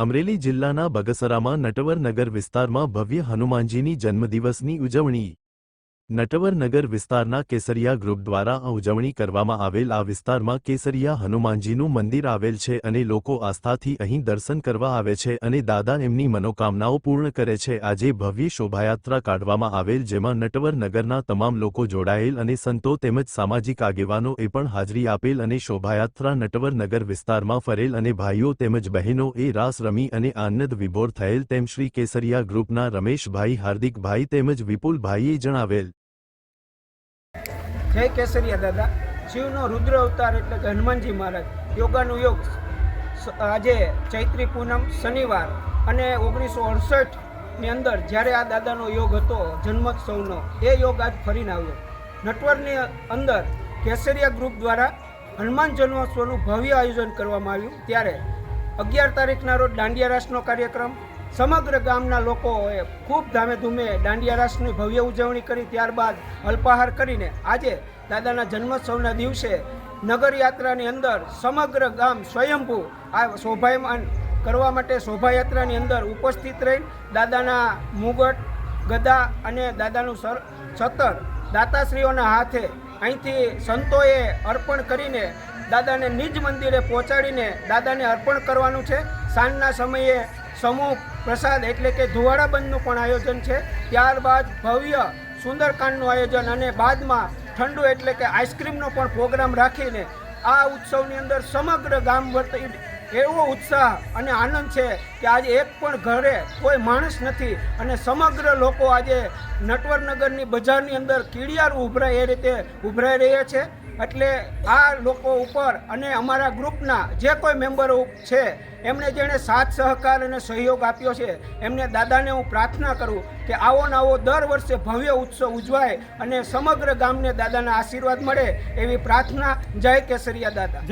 અમરેલી જિલ્લાના બગસરામાં નટવરનગર વિસ્તારમાં ભવ્ય હનુમાનજીની જન્મદિવસની ઉજવણી નટવરનગર વિસ્તારના કેસરિયા ગ્રુપ દ્વારા ઉજવણી કરવામાં આવેલ. આ વિસ્તારમાં કેસરિયા હનુમાનજીનું મંદિર આવેલ છે અને લોકો આસ્થાથી અહીં દર્શન કરવા આવે છે અને દાદા એમની મનોકામનાઓ પૂર્ણ કરે છે. આજે ભવ્ય શોભાયાત્રા કાઢવામાં આવેલ, જેમાં નટવરનગરના તમામ લોકો જોડાયેલ અને સંતો તેમજ સામાજિક આગેવાનો એ પણ હાજરી આપેલ અને શોભાયાત્રા નટવરનગર વિસ્તારમાં ફરેલ અને ભાઈઓ તેમજ બહેનો એ રાસ રમી અને આનંદ વિભોર થયેલ તેમ શ્રી કેસરિયા ગ્રુપના રમેશભાઈ, હાર્દિકભાઈ તેમજ વિપુલભાઈએ જણાવેલ. જય કેસરિયા દાદા. શિવનો રુદ્ર અવતાર એટલે કે હનુમાનજી મહારાજ. યોગાનું યોગ આજે ચૈત્રી પૂનમ શનિવાર અને ઓગણીસો અડસઠની અંદર જ્યારે આ દાદાનો યોગ હતો, જન્મોત્સવનો, એ યોગ આજ ફરીને આવ્યો. નટવરની અંદર કેસરિયા ગ્રુપ દ્વારા હનુમાન જન્મોત્સવનું ભવ્ય આયોજન કરવામાં આવ્યું. ત્યારે અગિયાર તારીખના રોજ દાંડિયા રાસનો કાર્યક્રમ સમગ્ર ગામના લોકોએ ખૂબ ધામે ધૂમે દાંડિયા રાસની ભવ્ય ઉજવણી કરી, ત્યારબાદ અલ્પાહાર કરીને આજે દાદાના જન્મોત્સવના દિવસે નગરયાત્રાની અંદર સમગ્ર ગામ સ્વયંભૂ આ શોભાયમાન કરવા માટે શોભાયાત્રાની અંદર ઉપસ્થિત રહી. દાદાના મુગટ, ગદા અને દાદાનું સર સતર દાતાશ્રીઓના હાથે અહીંથી સંતોએ અર્પણ કરીને દાદાને નિજ મંદિરે પહોંચાડીને દાદાને અર્પણ કરવાનું છે. સાંજના સમયે સમૂહ પ્રસાદ એટલે કે ધુવાડા બંધનું પણ આયોજન છે. ત્યારબાદ ભવ્ય સુંદરકાંડનું આયોજન અને બાદમાં ઠંડુ એટલે કે આઈસ્ક્રીમનો પણ પ્રોગ્રામ રાખીને આ ઉત્સવની અંદર સમગ્ર ગામ વર્તી એવો ઉત્સાહ અને આનંદ છે કે આજે એક પણ ઘરે કોઈ માણસ નથી અને સમગ્ર લોકો આજે નટવરનગરની બજારની અંદર કીડિયારું ઉભરાય એ રીતે ઉભરાઈ રહ્યા છે. એટલે આ લોકો ઉપર અને અમારા ગ્રુપના જે કોઈ મેમ્બરો છે એમણે જેણે સાથ, સહકાર અને સહયોગ આપ્યો છે, એમને દાદાને હું પ્રાર્થના કરું કે આવો ને આવો દર વર્ષે ભવ્ય ઉત્સવ ઉજવાય અને સમગ્ર ગામને દાદાના આશીર્વાદ મળે એવી પ્રાર્થના. જય કેસરિયા દાદા.